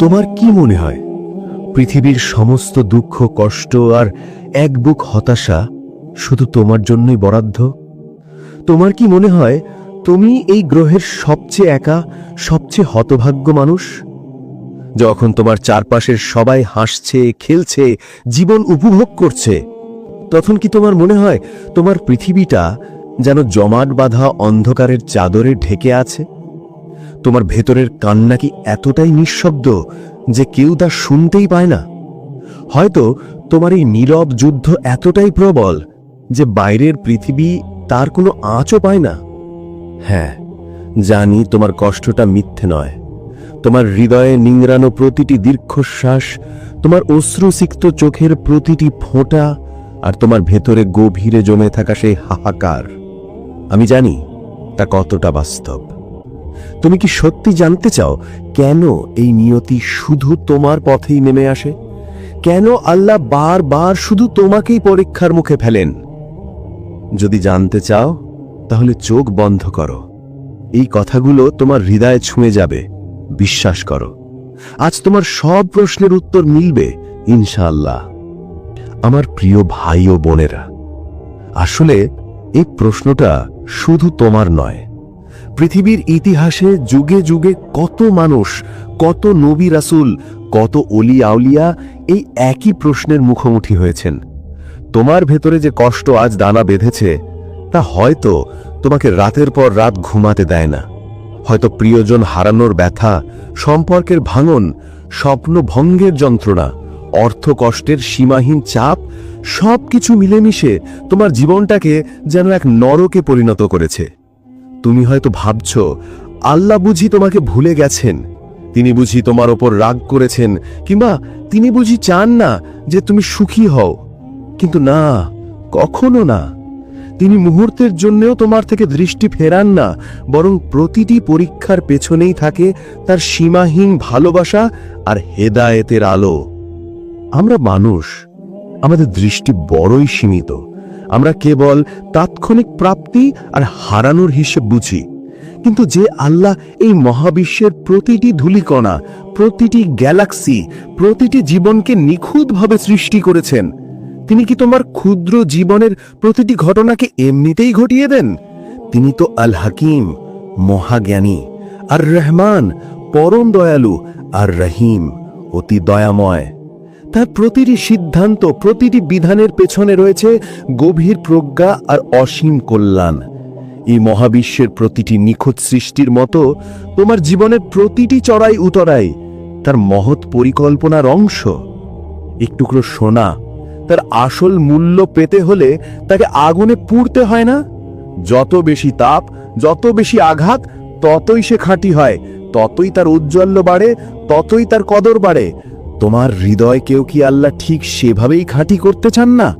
তোমার কি মনে হয়, পৃথিবীর সমস্ত দুঃখ, কষ্ট আর এক বুক হতাশা শুধু তোমার জন্যই বরাদ্দ? তোমার কি মনে হয়, তুমি এই গ্রহের সবচেয়ে একা, সবচেয়ে হতভাগ্য মানুষ? যখন তোমার চারপাশের সবাই হাসছে, খেলছে, জীবন উপভোগ করছে, তখন কি তোমার মনে হয়, তোমার পৃথিবীটা যেন জমাট বাঁধা অন্ধকারের চাদরে ঢেকে আছে? তোমার ভেতরের কান্না কি এতটাই নিঃশব্দ যে কেউ তা শুনতেই পায় না? হয়তো তোমার এই নীরব যুদ্ধ এতটাই প্রবল যে বাইরের পৃথিবী তার কোনো আঁচও পায় না। হ্যাঁ জানি তোমার কষ্টটা মিথ্যে নয়। তোমার হৃদয়ে নিংড়ানো প্রতিটি দীর্ঘশ্বাস, তোমার অশ্রুসিক্ত চোখের প্রতিটি ফোঁটা আর তোমার ভেতরে গভীরে জমে থাকা সেই হাহাকার। আমি জানি তা কতটা বাস্তব। তুমি কি সত্যি জানতে চাও কেন এই নিয়তি শুধু তোমার পথেই নেমে আসে? কেন আল্লাহ বারবার শুধু তোমাকেই পরীক্ষার মুখে ফেলেন? যদি জানতে চাও, তাহলে চোখ বন্ধ করো। এই কথাগুলো তোমার হৃদয়ে ছুঁয়ে যাবে। বিশ্বাস করো। আজ তোমার সব প্রশ্নের উত্তর মিলবে, ইনশাআল্লাহ। আমার প্রিয় ভাই ও বোনেরা, আসলে এই প্রশ্নটা শুধু তোমার নয় পৃথিবীর ইতিহাসে যুগে যুগে কত মানুষ, কত নবী রাসূল, কত অলি আউলিয়া এই একই প্রশ্নের মুখোমুখি হয়েছেন। তোমার ভেতরে যে কষ্ট আজ দানা বেঁধেছে, তা হয়তো তোমাকে রাতের পর রাত ঘুমাতে দেয় না। হয়তো প্রিয়জন হারানোর ব্যথা, সম্পর্কের ভাঙন, স্বপ্ন ভঙ্গের যন্ত্রণা, অর্থ কষ্টের সীমাহীন চাপ, সবকিছু মিলেমিশে তোমার জীবনটাকে যেন এক নরকে পরিণত করেছে। তুমি হয়তো ভাবছ, আল্লাহ বুঝি তোমাকে ভুলে গেছেন। তিনি বুঝি তোমার ওপর রাগ করেছেন, কিংবা তিনি বুঝি চান না যে তুমি সুখী হও। কিন্তু না, কখনো না। তিনি মুহূর্তের জন্যও তোমার থেকে দৃষ্টি ফেরান না, বরং প্রতিটি পরীক্ষার পেছনেই থাকে তার সীমাহীন ভালোবাসা আর হেদায়েতের আলো। আমরা মানুষ, আমাদের দৃষ্টি বড়ই সীমিত। আমরা কেবল তাৎক্ষণিক প্রাপ্তি আর হারানোর হিসেব বুঝি। কিন্তু যে আল্লাহ এই মহাবিশ্বের প্রতিটি ধূলিকণা, প্রতিটি গ্যালাক্সি, প্রতিটি জীবনকে নিখুঁতভাবে সৃষ্টি করেছেন, তিনি কি তোমার ক্ষুদ্র জীবনের প্রতিটি ঘটনাকে এমনিতেই ঘটিয়ে দেন? তিনি তো আল হাকিম মহাজ্ঞানী আর রহমান পরম দয়ালু আর রহিম অতি দয়াময়। তার প্রতিটি সিদ্ধান্ত, প্রতিটি বিধানের পেছনে রয়েছে গভীর প্রজ্ঞা আর অসীম কল্যাণ। এই মহাবিশ্বের প্রতিটি নিখুঁত সৃষ্টির মতো তোমার জীবনের প্রতিটি চড়াই উতরাই তার মহৎ পরিকল্পনার অংশ। একটুকরো সোনা তার আসল মূল্য পেতে হলে তাকে আগুনে পুড়তে হয় না? যত বেশি তাপ, যত বেশি আঘাত, ততই সে খাঁটি হয়, ততই তার উজ্জ্বল্য বাড়ে, ততই তার কদর বাড়ে তোমার হৃদয় কেউ কি আল্লাহ ঠিক সেভাবেই খাঁটি করতে চান না?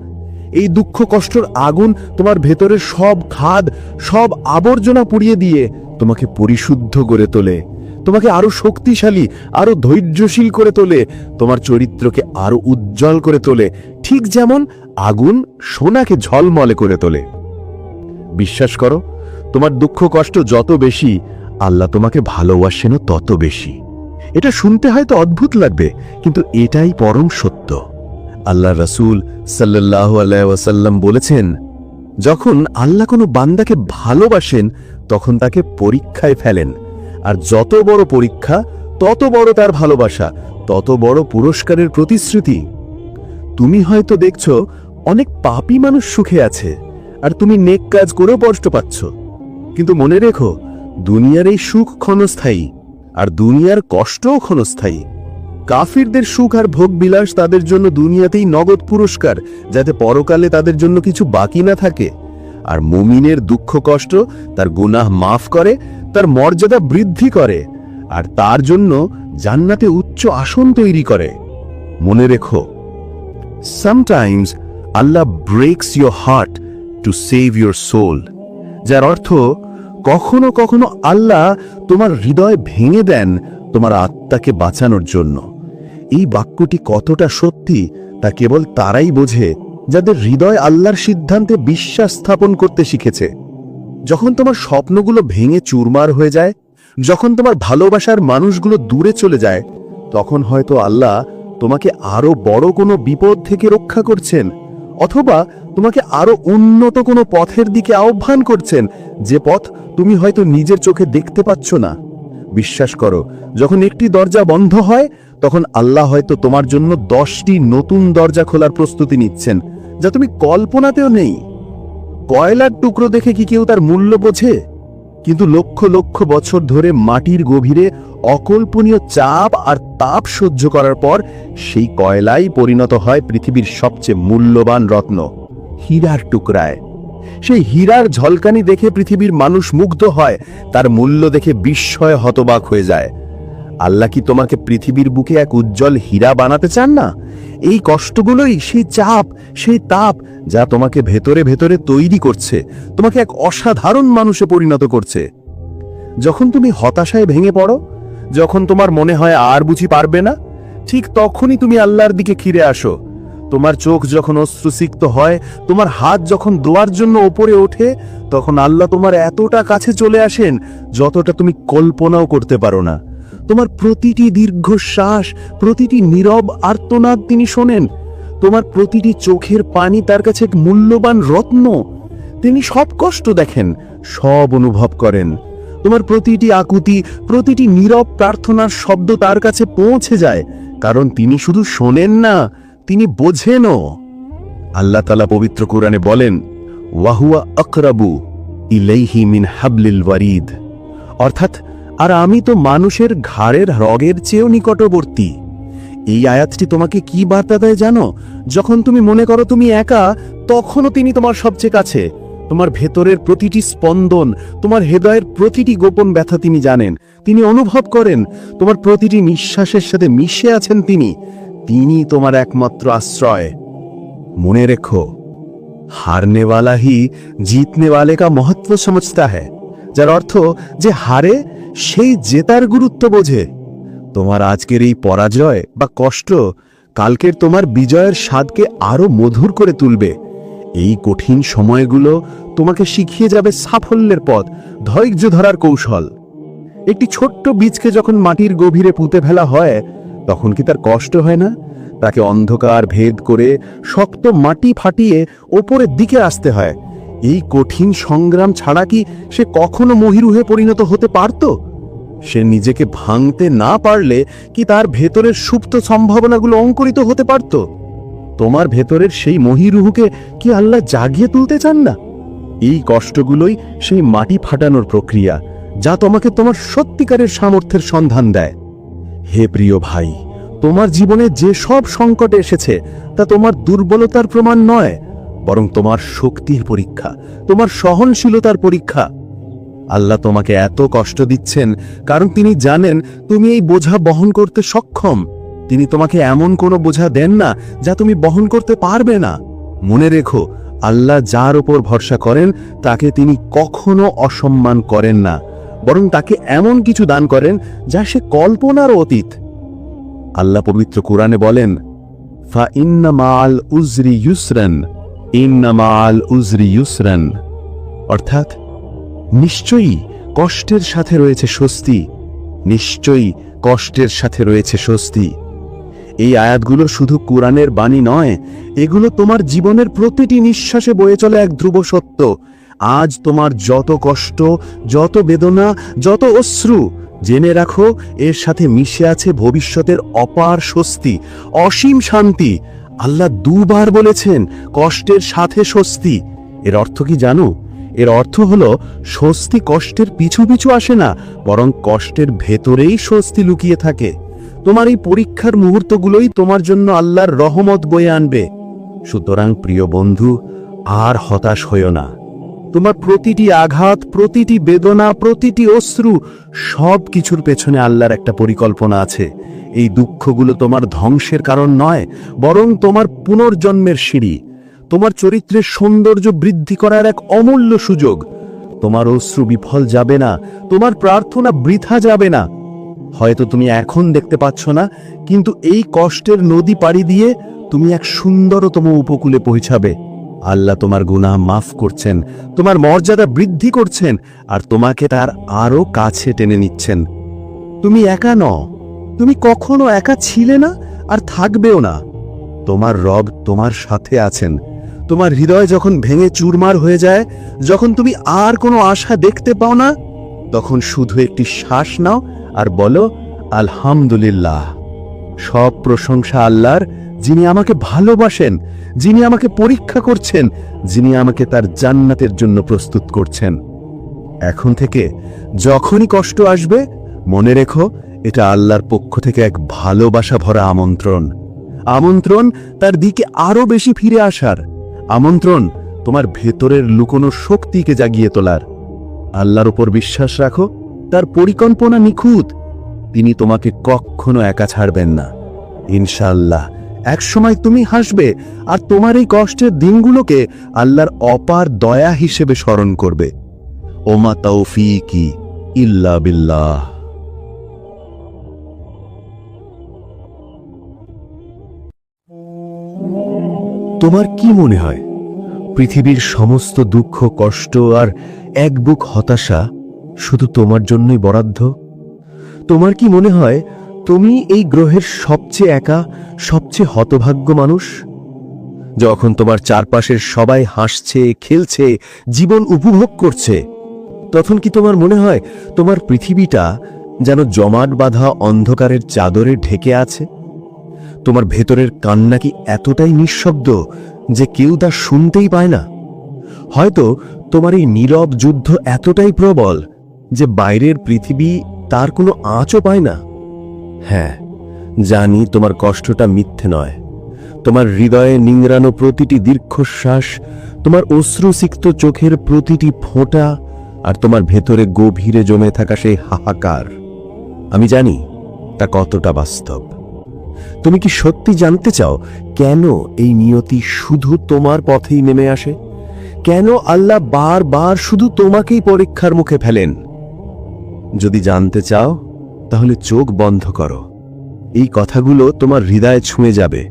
এই দুঃখ কষ্টর আগুন তোমার ভেতরের সব খাদ, সব আবর্জনা পুড়িয়ে দিয়ে তোমাকে পরিশুদ্ধ করে তোলে। তোমাকে আরও শক্তিশালী, আরও ধৈর্যশীল করে তোলে। তোমার চরিত্রকে আরও উজ্জ্বল করে তোলে। ঠিক যেমন আগুন সোনাকে ঝলমলে করে তোলে। বিশ্বাস করো, তোমার দুঃখ কষ্ট যত বেশি, আল্লাহ তোমাকে ভালোবাসেনও তত বেশি। এটা শুনতে হয়তো অদ্ভুত লাগবে, কিন্তু এটাই পরম সত্য। আল্লাহ রসুল সাল্লাহ আলাইসাল্লাম বলেছেন, যখন আল্লাহ কোনো বান্দাকে ভালোবাসেন, তখন তাকে পরীক্ষায় ফেলেন। আর যত বড় পরীক্ষা, তত বড় তার ভালোবাসা, তত বড় পুরস্কারের প্রতিশ্রুতি। তুমি হয়তো দেখছ, অনেক পাপী মানুষ সুখে আছে, আর তুমি নেক কাজ করেও কষ্ট পাচ্ছ। কিন্তু মনে রেখো, দুনিয়ার এই সুখ ক্ষণস্থায়ী। আর দুনিয়ার কষ্টও ক্ষণস্থায়ী। কাফিরদের সুখ আর ভোগ বিলাস তাদের জন্য দুনিয়াতেই নগদ পুরস্কার, যাতে পরকালে তাদের জন্য কিছু বাকি না থাকে। আর মুমিনের দুঃখ কষ্ট তার গুনাহ মাফ করে, তার মর্যাদা বৃদ্ধি করে, আর তার জন্য জান্নাতে উচ্চ আসন তৈরি করে। মনে রেখো sometimes Allah breaks your heart to save your soul যার অর্থ কখনো কখনো আল্লাহ তোমার হৃদয় ভেঙে দেন তোমার আত্মাকে বাঁচানোর জন্য। এই বাক্যটি কতটা সত্যি তা কেবল তারাই বোঝে, যাদের হৃদয় আল্লাহর সিদ্ধান্তে বিশ্বাস স্থাপন করতে শিখেছে। যখন তোমার স্বপ্নগুলো ভেঙে চুরমার হয়ে যায়, যখন তোমার ভালোবাসার মানুষগুলো দূরে চলে যায়, তখন হয়তো আল্লাহ তোমাকে আরও বড় কোনো বিপদ থেকে রক্ষা করছেন। অথবা তোমাকে আরও উন্নত কোনো পথের দিকে আহ্বান করছেন, যে পথ তুমি হয়তো নিজের চোখে দেখতে পাচ্ছ না। বিশ্বাস করো, যখন একটি দরজা বন্ধ হয়, তখন আল্লাহ হয়তো তোমার জন্য দশটি নতুন দরজা খোলার প্রস্তুতি নিচ্ছেন, যা তুমি কল্পনাতেও নেই। কয়লার টুকরো দেখে কি কেউ তার মূল্য বোঝে? কিন্তু লক্ষ লক্ষ বছর ধরে মাটির গভীরে অকল্পনীয় চাপ আর তাপ সহ্য করার পর সেই কয়লাই পরিণত হয় পৃথিবীর সবচেয়ে মূল্যবান রত্ন, হীরার টুকরায়। সেই হীরার ঝলকানি দেখে পৃথিবীর মানুষ মুগ্ধ হয়, তার মূল্য দেখে বিস্ময় হতবাক হয়ে যায়। আল্লাহ কি তোমাকে পৃথিবীর বুকে এক উজ্জ্বল হীরা বানাতে চান না? এই কষ্টগুলোই সেই চাপ সেই তাপ যা তোমাকে ভেতরে ভেতরে তৈরি করছে, তোমাকে এক অসাধারণ মানুষে পরিণত করছে। যখন তুমি হতাশায় ভেঙে পড়ো, যখন তোমার মনে হয় আর বুঝি পারবে না, ঠিক তখনই তুমি আল্লাহর দিকে ফিরে আসো। তোমার চোখ যখন অশ্রুসিক্ত হয়, তোমার হাত যখন দোয়ার জন্য ওপরে ওঠে, তখন আল্লাহ তোমার এতটা কাছে চলে আসেন, যতটা তুমি কল্পনাও করতে পারো না। তোমার প্রতিটি দীর্ঘশ্বাস, প্রতিটি নীরব আর্তনাদ তিনি শোনেন। তোমার প্রতিটি চোখের পানি তার কাছে এক মূল্যবান রত্ন। তিনি সব কষ্ট দেখেন, সব অনুভব করেন। তোমার প্রতিটি আকুতি, প্রতিটি নীরব প্রার্থনার শব্দ তার কাছে পৌঁছে যায়, কারণ তিনি শুধু শোনেন না, তিনি বোঝেনও। আল্লাহ তালা পবিত্র কোরআনে বলেন, ওয়াহুয়া আকরাবু ইলাইহি মিন হাবলিল ওয়ারিদ। অর্থাৎ আর আমি তো মানুষের ঘাড়ের রগের চেয়েও নিকটবর্তী। এই আয়াতটি তোমাকে কি বার্তা দেয় জানো? যখন তুমি মনে করো তুমি একা, তখনও তিনি তোমার সবচেয়ে কাছে। তোমার ভেতরের প্রতিটি স্পন্দন, তোমার হৃদয়ের প্রতিটি গোপন ব্যথা তিনি জানেন। তিনি অনুভব করেন, তোমার প্রতিটি নিঃশ্বাসের সাথে মিশে আছেন তিনি। তিনি তোমার একমাত্র আশ্রয়। মনে রেখো হারনে জিতনেওয়ালে জিতনে কা মহত্ব সমঝতা হ্যাঁ যার অর্থ যে হারে সেই জেতার গুরুত্ব বোঝে। তোমার আজকের এই পরাজয় বা কষ্ট কালকের তোমার বিজয়ের স্বাদকে আরও মধুর করে তুলবে। এই কঠিন সময়গুলো তোমাকে শিখিয়ে যাবে সাফল্যের পথ, ধৈর্য ধরার কৌশল। একটি ছোট্ট বীজকে যখন মাটির গভীরে পুঁতে ফেলা হয়, তখন কি তার কষ্ট হয় না? তাকে অন্ধকার ভেদ করে শক্ত মাটি ফাটিয়ে ওপরের দিকে আসতে হয়। এই কঠিন সংগ্রাম ছাড়া কি সে কখনো মহিরুহে পরিণত হতে পারত? সে নিজেকে ভাঙতে না পারলে কি তার ভেতরের সুপ্ত সম্ভাবনাগুলো অঙ্কুরিত হতে পারত? তোমার ভেতরের সেই মহিরুহুকে কি আল্লাহ জাগিয়ে তুলতে চান না? এই কষ্টগুলোই সেই মাটি ফাটানোর প্রক্রিয়া, যা তোমাকে তোমার সত্যিকারের সামর্থ্যের সন্ধান দেয়। হে প্রিয় ভাই, তোমার জীবনে যে সব সংকট এসেছে, তা তোমার দুর্বলতার প্রমাণ নয়। বরং তোমার শক্তির পরীক্ষা, তোমার সহনশীলতার পরীক্ষা। আল্লাহ তোমাকে এত কষ্ট দিচ্ছেন, কারণ তিনি জানেন তুমি এই বোঝা বহন করতে সক্ষম। তিনি তোমাকে এমন কোনো বোঝা দেন না যা তুমি বহন করতে পারবে না। মনে রেখো, আল্লাহ যার ওপর ভরসা করেন, তাকে তিনি কখনো অসম্মান করেন না, বরং তাকে এমন কিছু দান করেন যা সে কল্পনার অতীত। আল্লাহ পবিত্র কোরআনে বলেন, ফা ইন্না মাল উজরি ইউসরান। ইন্না মাল উজরি ইউসরান। অর্থাৎ, নিশ্চয়ই কষ্টের সাথে রয়েছে স্বস্তি। নিশ্চয়ই কষ্টের সাথে রয়েছে স্বস্তি। এই আয়াতগুলো শুধু কোরআনের বাণী নয়, এগুলো তোমার জীবনের প্রতিটি নিঃশ্বাসে বয়ে চলে এক ধ্রুব সত্য। আজ তোমার যত কষ্ট, যত বেদনা, যত অশ্রু, জেনে রাখো, এর সাথে মিশে আছে ভবিষ্যতের অপার স্বস্তি, অসীম শান্তি আল্লাহ দুবার বলেছেন, কষ্টের সাথে স্বস্তি। এর অর্থ কি জানো? এর অর্থ হলো, স্বস্তি কষ্টের পিছু পিছু আসে না, বরং কষ্টের ভেতরেই স্বস্তি লুকিয়ে থাকে। তোমার এই পরীক্ষার মুহূর্তগুলোই তোমার জন্য আল্লাহর রহমত বয়ে আনবে। সুতরাং প্রিয় বন্ধু, আর হতাশ হইও না। তোমার প্রতিটি আঘাত, প্রতিটি বেদনা, প্রতিটি অশ্রু সব কিছুর পেছনে আল্লাহর একটা পরিকল্পনা আছে। এই দুঃখগুলো তোমার ধ্বংসের কারণ নয়, বরং তোমার পুনর্জন্মের সিঁড়ি। তোমার চরিত্রের সৌন্দর্য বৃদ্ধি করার এক অমূল্য সুযোগ। তোমার অশ্রু বিফল যাবে না, তোমার প্রার্থনা বৃথা যাবে না। হয়তো তুমি এখন দেখতে পাচ্ছ না, কিন্তু এই কষ্টের নদী পাড়ি দিয়ে তুমি এক সুন্দরতম উপকূলে পৌঁছাবে। আল্লাহ তোমার গুনাহ মাফ করছেন, তোমার মর্যাদা বৃদ্ধি করছেন, আর তোমাকে তার আরও কাছে টেনে নিচ্ছেন। তুমি একা নও তুমি কখনো একা ছিলে না আর থাকবেও না। তোমার রব তোমার সাথে আছেন। তোমার হৃদয় যখন ভেঙে চুরমার হয়ে যায়, যখন তুমি আর কোনো আশা দেখতে পাও না, তখন শুধু একটি শ্বাস নাও আর বলো, আলহামদুলিল্লাহ। সব প্রশংসা আল্লাহর, যিনি আমাকে ভালোবাসেন, যিনি আমাকে পরীক্ষা করছেন, যিনি আমাকে তার জান্নাতের জন্য প্রস্তুত করছেন। এখন থেকে যখনই কষ্ট আসবে, মনে রেখো এটা আল্লাহর পক্ষ থেকে এক ভালোবাসা ভরা আমন্ত্রণ। আমন্ত্রণ তার দিকে আরও বেশি ফিরে আসার। আমন্ত্রণ তোমার ভেতরের লুকোনো শক্তিকে জাগিয়ে তোলার। আল্লাহর উপর বিশ্বাস রাখো, তার পরিকল্পনা নিখুঁত। তিনি তোমাকে কখনো একা ছাড়বেন না। ইনশাআল্লাহ, একসময় তুমি হাসবে আর তোমার এই কষ্টের দিনগুলোকে আল্লাহর অপার দয়া হিসেবে স্মরণ করবে। ওমা তৌফি কি ইল্লা বিল্লাহ। তোমার কি মনে হয়, পৃথিবীর সমস্ত দুঃখ, কষ্ট আর এক বুক হতাশা শুধু তোমার জন্যই বরাদ্দ? তোমার কি মনে হয়, তুমি এই গ্রহের সবচেয়ে একা, সবচেয়ে হতভাগ্য মানুষ? যখন তোমার চারপাশের সবাই হাসছে, খেলছে, জীবন উপভোগ করছে, তখন কি তোমার মনে হয়, তোমার পৃথিবীটা যেন জমাট বাঁধা অন্ধকারের চাদরে ঢেকে আছে? তোমার ভেতরের কান্না কি এতটাই নিঃশব্দ যে কেউ তা শুনতেই পায় না? হয়তো তোমার এই নীরব যুদ্ধ এতটাই প্রবল যে বাইরের পৃথিবী তার কোনো আঁচও পায় না। হ্যাঁ জানি তোমার কষ্টটা মিথ্যে নয়। তোমার হৃদয়ে নিংড়ানো প্রতিটি দীর্ঘশ্বাস, তোমার অশ্রুসিক্ত চোখের প্রতিটি ফোঁটা আর তোমার ভেতরে গভীরে জমে থাকা সেই হাহাকার। আমি জানি তা কতটা বাস্তব। তুমি কি সত্যি জানতে চাও কেন এই নিয়তি শুধু তোমার পথেই নেমে আসে? কেন আল্লাহ বারবার শুধু তোমাকেই পরীক্ষার মুখে ফেলেন? যদি জানতে চাও, তাহলে চোখ বন্ধ করো। এই কথাগুলো তোমার হৃদয়ে ছুঁয়ে যাবে।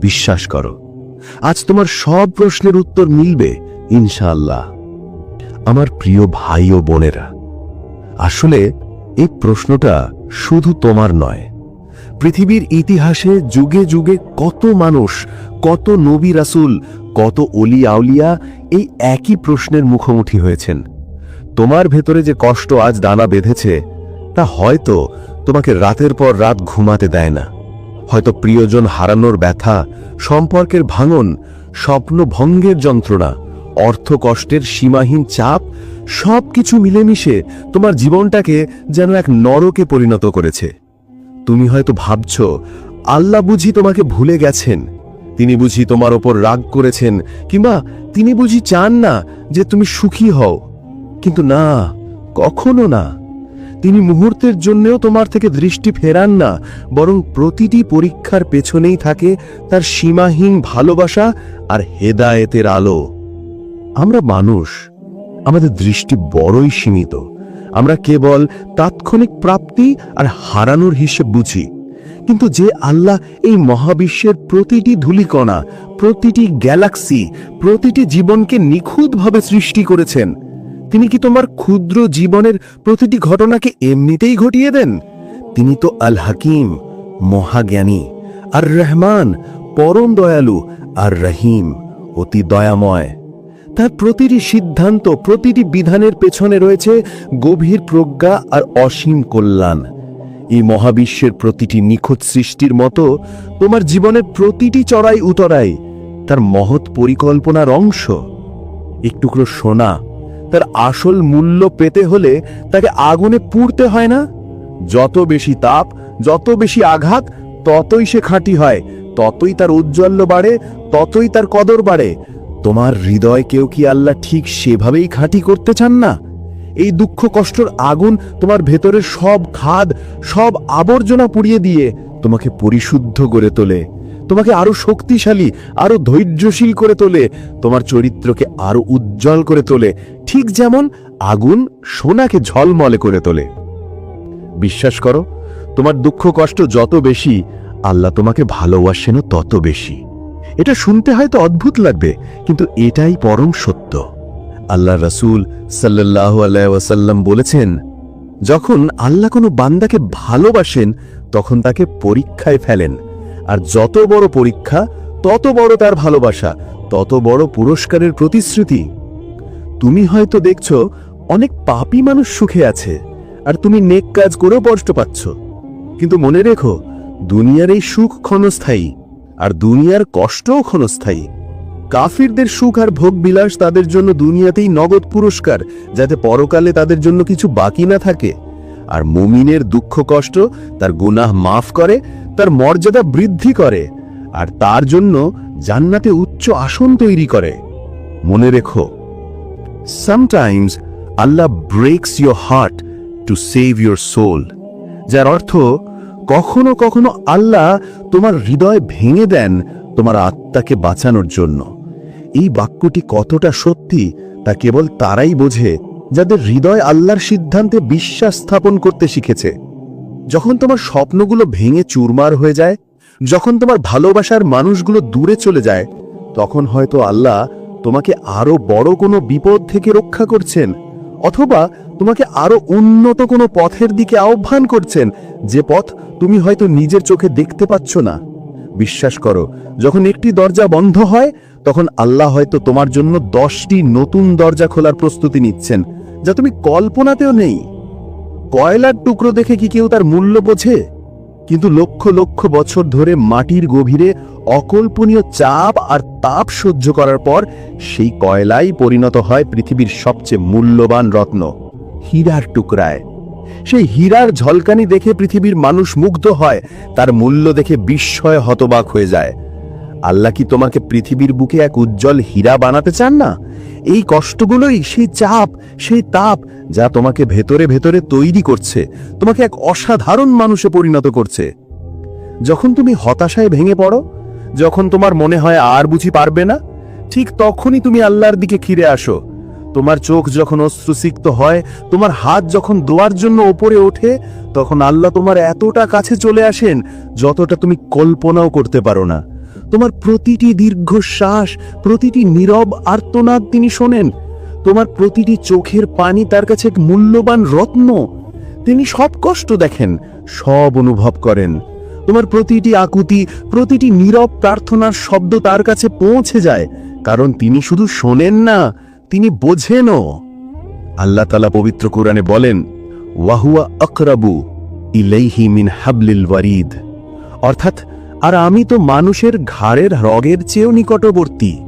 বিশ্বাস করো। আজ তোমার সব প্রশ্নের উত্তর মিলবে, ইনশাআল্লাহ। আমার প্রিয় ভাই ও বোনেরা, আসলে এই প্রশ্নটা শুধু তোমার নয় পৃথিবীর ইতিহাসে যুগে যুগে কত মানুষ, কত নবী রাসূল, কত অলি আউলিয়া এই একই প্রশ্নের মুখোমুখি হয়েছেন। তোমার ভেতরে যে কষ্ট আজ দানা বেঁধেছে, তা হয়তো তোমাকে রাতের পর রাত ঘুমাতে দেয় না। হয়তো প্রিয়জন হারানোর ব্যথা, সম্পর্কের ভাঙন, স্বপ্ন ভঙ্গের যন্ত্রণা, অর্থ কষ্টের সীমাহীন চাপ সব কিছু মিলেমিশে তোমার জীবনটাকে যেন এক নরকে পরিণত করেছে। তুমি হয়তো ভাবছ, আল্লাহ বুঝি তোমাকে ভুলে গেছেন। তিনি বুঝি তোমার ওপর রাগ করেছেন, কিংবা তিনি বুঝি চান না যে তুমি সুখী হও। কিন্তু না, কখনো না। তিনি মুহূর্তের জন্যও তোমার থেকে দৃষ্টি ফেরান না, বরং প্রতিটি পরীক্ষার পেছনেই থাকে তার সীমাহীন ভালোবাসা আর হেদায়েতের আলো। আমরা মানুষ, আমাদের দৃষ্টি বড়ই সীমিত। আমরা কেবল তাৎক্ষণিক প্রাপ্তি আর হারানোর হিসেব বুঝি। কিন্তু যে আল্লাহ এই মহাবিশ্বের প্রতিটি ধুলিকণা, প্রতিটি গ্যালাক্সি, প্রতিটি জীবনকে নিখুঁতভাবে সৃষ্টি করেছেন, তিনি কি তোমার ক্ষুদ্র জীবনের প্রতিটি ঘটনাকে এমনিতেই ঘটিয়ে দেন? তিনি তো আল হাকিম মহাজ্ঞানী আর রহমান পরম দয়ালু আর রহিম অতি দয়াময়। তার প্রতিটি সিদ্ধান্ত, প্রতিটি বিধানের পেছনে রয়েছে গভীর প্রজ্ঞা আর অসীম কল্যাণ। এই মহাবিশ্বের প্রতিটি নিখুঁত সৃষ্টির মতো তোমার জীবনের প্রতিটি চড়াই উতরাই তার মহৎ পরিকল্পনার অংশ। একটুকরো সোনা, তার আসল মূল্য পেতে হলে তাকে আগুনে পুড়তে হয় না? যত বেশি তাপ, যত বেশি আঘাত, ততই সে খাঁটি হয়, ততই তার উজ্জ্বল্য বাড়ে, ততই তার কদর বাড়ে তোমার হৃদয় কেউ কি আল্লাহ ঠিক সেভাবেই খাঁটি করতে চান না? এই দুঃখ কষ্টর আগুন তোমার ভেতরের সব খাদ, সব আবর্জনা পুড়িয়ে দিয়ে তোমাকে পরিশুদ্ধ করে তোলে। তোমাকে আরও শক্তিশালী, আরও ধৈর্যশীল করে তোলে। তোমার চরিত্রকে আরও উজ্জ্বল করে তোলে। ঠিক যেমন আগুন সোনাকে ঝলমলে করে তোলে। বিশ্বাস করো, তোমার দুঃখ কষ্ট যত বেশি, আল্লাহ তোমাকে ভালোবাসেনও তত বেশি। এটা শুনতে হয়তো অদ্ভুত লাগবে, কিন্তু এটাই পরম সত্য। আল্লাহ রসুল সাল্লাহ আলাইসাল্লাম বলেছেন, যখন আল্লাহ কোনো বান্দাকে ভালোবাসেন, তখন তাকে পরীক্ষায় ফেলেন। আর যত বড় পরীক্ষা, তত বড় তার ভালোবাসা, তত বড় পুরস্কারের প্রতিশ্রুতি। তুমি হয়তো দেখছ, অনেক পাপী মানুষ সুখে আছে, আর তুমি নেক কাজ করেও কষ্ট পাচ্ছ। কিন্তু মনে রেখো, দুনিয়ার এই সুখ ক্ষণস্থায়ী আর দুনিয়ার কষ্টও ক্ষণস্থায়ী। কাফিরদের সুখ আর ভোগ বিলাস তাদের জন্য দুনিয়াতেই নগদ পুরস্কার, যাতে পরকালে তাদের জন্য কিছু বাকি না থাকে। আর মুমিনের দুঃখ কষ্ট তার গুনাহ মাফ করে, তার মর্যাদা বৃদ্ধি করে, আর তার জন্য জান্নাতে উচ্চ আসন তৈরি করে। মনে রেখো sometimes Allah breaks your heart to save your soul যার অর্থ কখনো কখনো আল্লাহ তোমার হৃদয় ভেঙে দেন তোমার আত্মাকে বাঁচানোর জন্য। এই বাক্যটি কতটা সত্যি তা কেবল তারাই বোঝে, যাদের হৃদয় আল্লাহর সিদ্ধান্তে বিশ্বাস স্থাপন করতে শিখেছে। যখন তোমার স্বপ্নগুলো ভেঙে চুরমার হয়ে যায়, যখন তোমার ভালোবাসার মানুষগুলো দূরে চলে যায়, তখন হয়তো আল্লাহ তোমাকে আরও বড় কোনো বিপদ থেকে রক্ষা করছেন। অথবা তোমাকে আরও উন্নত কোনো পথের দিকে আহ্বান করছেন, যে পথ তুমি হয়তো নিজের চোখে দেখতে পাচ্ছ না। বিশ্বাস করো, যখন একটি দরজা বন্ধ হয়, তখন আল্লাহ হয়তো তোমার জন্য দশটি নতুন দরজা খোলার প্রস্তুতি নিচ্ছেন, যা তুমি কল্পনাতেও নেই। কয়লার টুকরো দেখে কি কেউ তার মূল্য বোঝে? কিন্তু লক্ষ লক্ষ বছর ধরে মাটির গভীরে অকল্পনীয় চাপ আর তাপ সহ্য করার পর সেই কয়লাই পরিণত হয় পৃথিবীর সবচেয়ে মূল্যবান রত্ন, হীরার টুকরায়। সেই হীরার ঝলকানি দেখে পৃথিবীর মানুষ মুগ্ধ হয়, তার মূল্য দেখে বিস্ময় হতবাক হয়ে যায়। আল্লাহ কি তোমাকে পৃথিবীর বুকে এক উজ্জ্বল হীরা বানাতে চান না? এই কষ্টগুলোই সেই চাপ, সেই তাপ যা তোমাকে ভেতরে ভেতরে তৈরি করছে, তোমাকে এক অসাধারণ মানুষে পরিণত করছে। যখন তুমি হতাশায় ভেঙে পড়ো, যখন তোমার মনে হয় আর বুঝি পারবে না, ঠিক তখনই তুমি আল্লাহর দিকে ফিরে আসো। তোমার চোখ যখন অশ্রুসিক্ত হয়, তোমার হাত যখন দোয়ার জন্য ওপরে ওঠে, তখন আল্লাহ তোমার এতটা কাছে চলে আসেন, যতটা তুমি কল্পনাও করতে পারো না। তোমার প্রতিটি দীর্ঘশ্বাস, প্রতিটি নীরব আর্তনাদ তিনি শোনেন। তোমার প্রতিটি চোখের পানি তার কাছে এক মূল্যবান রত্ন। তিনি সব কষ্ট দেখেন, সব অনুভব করেন। তোমার প্রতিটি আকুতি, প্রতিটি নীরব প্রার্থনার শব্দ তার কাছে পৌঁছে যায়, কারণ তিনি শুধু শোনেন না, তিনি বোঝেনও। আল্লাহ তালা পবিত্র কোরআনে বলেন, ওয়াহুয়া আকরাবু ইলাইহি মিন হাবলিল ওয়ারিদ। অর্থাৎ আর আমি তো মানুষের ঘাড়ের রগের চেয়েও নিকটবর্তী।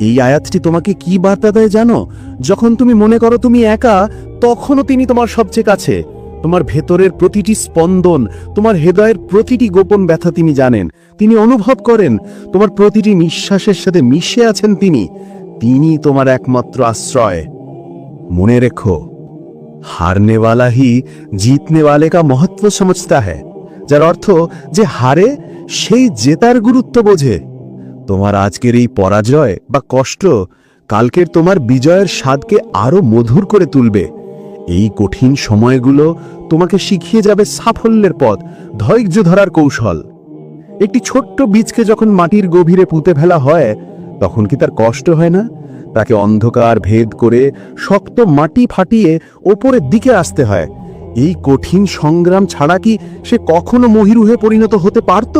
এই আয়াতটি তোমাকে কি বার্তা দেয় জানো? যখন তুমি মনে করো তুমি একা, তখনও তিনি তোমার সবচেয়ে কাছে। তোমার ভেতরের প্রতিটি স্পন্দন, তোমার হৃদয়ের প্রতিটি গোপন ব্যথা তিনি জানেন। তিনি অনুভব করেন, তোমার প্রতিটি নিঃশ্বাসের সাথে মিশে আছেন তিনি। তিনি তোমার একমাত্র আশ্রয়। মনে রেখো হারনেওয়ালা হি জিতনেওয়ালে কা মহত্ব সমঝতা হ্যাঁ যার অর্থ যে হারে সেই জেতার গুরুত্ব বোঝে। তোমার আজকের এই পরাজয় বা কষ্ট কালকের তোমার বিজয়ের স্বাদকে আরও মধুর করে তুলবে। এই কঠিন সময়গুলো তোমাকে শিখিয়ে যাবে সাফল্যের পথ, ধৈর্য ধরার কৌশল। একটি ছোট্ট বীজকে যখন মাটির গভীরে পুঁতে ফেলা হয়, তখন কি তার কষ্ট হয় না? তাকে অন্ধকার ভেদ করে শক্ত মাটি ফাটিয়ে ওপরের দিকে আসতে হয়। এই কঠিন সংগ্রাম ছাড়া কি সে কখনো মহিরুহে পরিণত হতে পারত?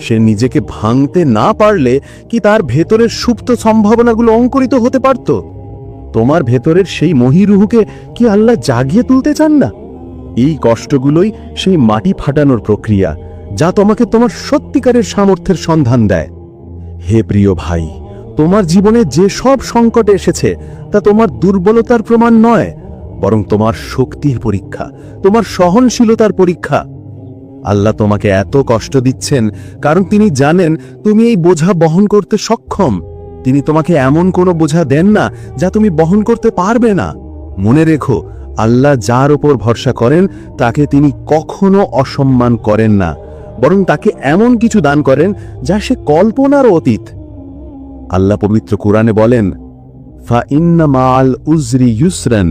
সে নিজেকে ভাঙতে না পারলে কি তার ভেতরের সুপ্ত সম্ভাবনাগুলো অঙ্কুরিত হতে পারত? তোমার ভেতরের সেই মহিরুহুকে কি আল্লাহ জাগিয়ে তুলতে চান না? এই কষ্টগুলোই সেই মাটি ফাটানোর প্রক্রিয়া, যা তোমাকে তোমার সত্যিকারের সামর্থ্যের সন্ধান দেয়। হে প্রিয় ভাই, তোমার জীবনে যে সব সংকট এসেছে, তা তোমার দুর্বলতার প্রমাণ নয়। বরং তোমার শক্তির পরীক্ষা, তোমার সহনশীলতার পরীক্ষা। আল্লাহ তোমাকে এত কষ্ট দিচ্ছেন, কারণ তিনি জানেন তুমি এই বোঝা বহন করতে সক্ষম। তিনি তোমাকে এমন কোনো বোঝা দেন না যা তুমি বহন করতে পারবে না। মনে রেখো, আল্লাহ যার ওপর ভরসা করেন, তাকে তিনি কখনো অসম্মান করেন না, বরং তাকে এমন কিছু দান করেন যা সে কল্পনার অতীত। আল্লাহ পবিত্র কোরআনে বলেন, ফা ইন্না মাল উজরি ইউসরান।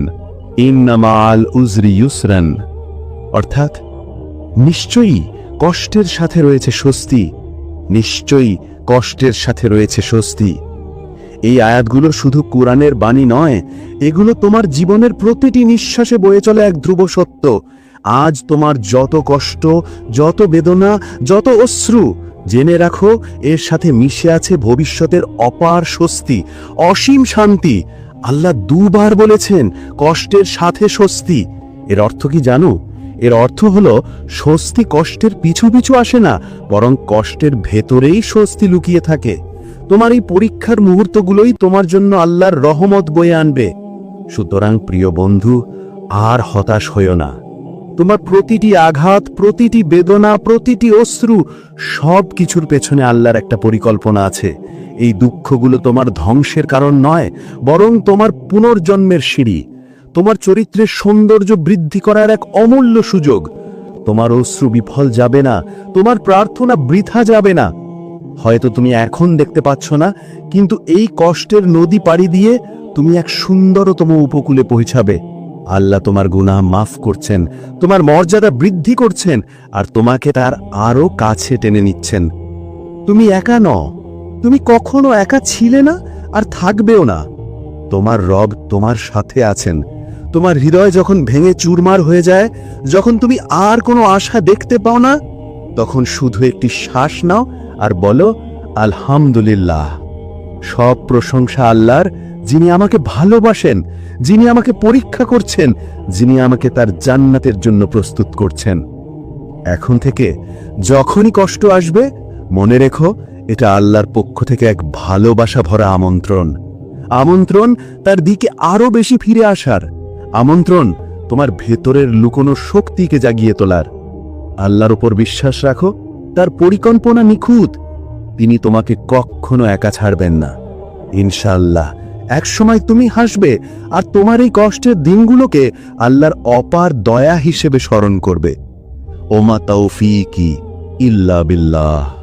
ইন্না মাল উজরি ইউসরান। অর্থাৎ, নিশ্চয়ই কষ্টের সাথে রয়েছে স্বস্তি। নিশ্চয়ই কষ্টের সাথে রয়েছে স্বস্তি। এই আয়াতগুলো শুধু কোরআনের বাণী নয়, এগুলো তোমার জীবনের প্রতিটি নিঃশ্বাসে বয়ে চলে এক ধ্রুব সত্য। আজ তোমার যত কষ্ট, যত বেদনা, যত অশ্রু, জেনে রাখো, এর সাথে মিশে আছে ভবিষ্যতের অপার স্বস্তি, অসীম শান্তি আল্লাহ দুবার বলেছেন, কষ্টের সাথে স্বস্তি। এর অর্থ কি জানো? এর অর্থ হল, স্বস্তি কষ্টের পিছু পিছু আসে না, বরং কষ্টের ভেতরেই স্বস্তি লুকিয়ে থাকে। তোমার এই পরীক্ষার মুহূর্তগুলোই তোমার জন্য আল্লাহর রহমত বয়ে আনবে। সুতরাং প্রিয় বন্ধু, আর হতাশ হইও না। তোমার প্রতিটি আঘাত, প্রতিটি বেদনা, প্রতিটি অশ্রু, সব কিছুর পেছনে আল্লাহর একটা পরিকল্পনা আছে। এই দুঃখগুলো তোমার ধ্বংসের কারণ নয়, বরং তোমার পুনর্জন্মের সিঁড়ি। তোমার চরিত্রের সৌন্দর্য বৃদ্ধি করার এক অমূল্য সুযোগ। তোমার অশ্রু বিফল যাবে না, তোমার প্রার্থনা বৃথা যাবে না। হয়তো তুমি এখন দেখতে পাচ্ছ না, কিন্তু এই কষ্টের নদী পাড়ি দিয়ে তুমি এক সুন্দরতম উপকূলে পৌঁছাবে। আল্লাহ তোমার গুনাহ মাফ করছেন, তোমার মর্যাদা বৃদ্ধি করছেন, আর তোমাকে তার আরও কাছে টেনে নিচ্ছেন। তুমি একা ন তুমি কখনো একা ছিলে না আর থাকবেও না। তোমার রব তোমার সাথে আছেন। তোমার হৃদয় যখন ভেঙে চুরমার হয়ে যায়, যখন তুমি আর কোনো আশা দেখতে পাও না, তখন শুধু একটি শ্বাস নাও আর বলো, আলহামদুলিল্লাহ। সব প্রশংসা আল্লাহর, যিনি আমাকে ভালোবাসেন যিনি আমাকে পরীক্ষা করছেন, যিনি আমাকে তার জান্নাতের জন্য প্রস্তুত করছেন। এখন থেকে যখনই কষ্ট আসবে, মনে রেখো, এটা আল্লাহর পক্ষ থেকে এক ভালোবাসা ভরা আমন্ত্রণ। আমন্ত্রণ তার দিকে আরও বেশি ফিরে আসার। আমন্ত্রণ তোমার ভেতরের লুকোনো শক্তিকে জাগিয়ে তোলার। আল্লাহর উপর বিশ্বাস রাখো, তার পরিকল্পনা নিখুঁত। তিনি তোমাকে কখনো একা ছাড়বেন না। ইনশাআল্লাহ একসময় তুমি হাসবে আর তোমার এই কষ্টের দিনগুলোকে আল্লাহর অপার দয়া হিসেবে স্মরণ করবে। ওমা কি ইল্লা বিল্লাহ।